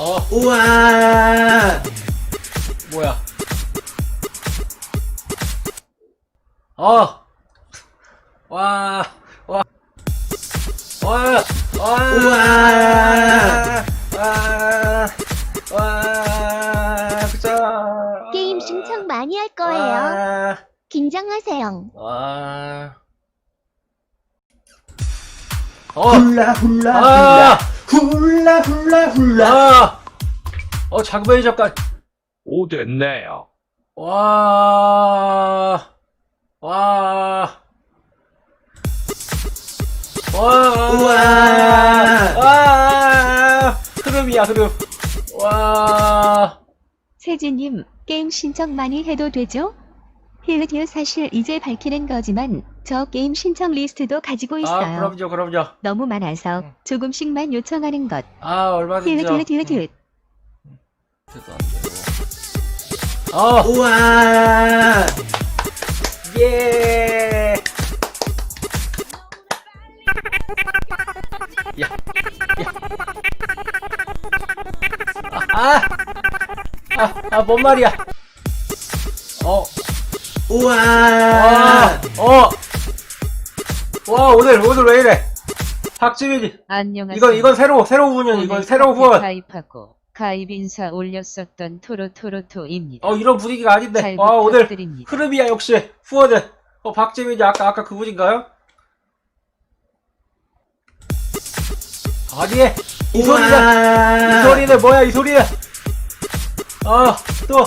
우와 뭐야? 어! 와, 와, 와, 와, 우와. 와, 와, 그자. 게임 신청 많이 할 거예요. 와, 긴장하세요. 와. 어, 훌라 훌라 아, 훌라 훌라 훌라 아, 어, 장베이 작가, 오 됐네요. 와, 와, 와, 우와. 와, 흐름이야, 흐름. 와, 세진님, 게임 신청 많이 해도 되죠? 힐드디어 사실 이제 밝히는 거지만 저 게임 신청 리스트도 가지고 아, 있어요. 그럼요, 그럼요. 너무 많아서 응. 조금씩만 요청하는 것. 아. 그래도 안 되고. 어, 우와 예. 야, 야. 아, 아, 아, 뭔 말이야? 어, 우와 와, 어, 와, 오늘, 오늘 왜 이래? 박지민이, 안녕하세요. 이건, 이건 새로, 새로 후원, 이건 새로 후원. 가입하고 가입 인사 올렸었던 토로토로토입니다. 어, 이런 분위기가 아닌데. 잘 아, 오늘 부탁드립니다. 흐름이야, 역시. 후원은. 어, 박지민이 아까, 아까 그분인가요? 아니, 이 소리는, 이 소리는 뭐야, 이 소리는. 아, 또.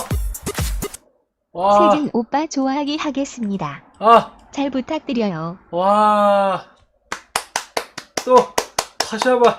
와, 세진 오빠 좋아하기 하겠습니다. 아, 잘 부탁드려요. 와. 또, 다시 한 번.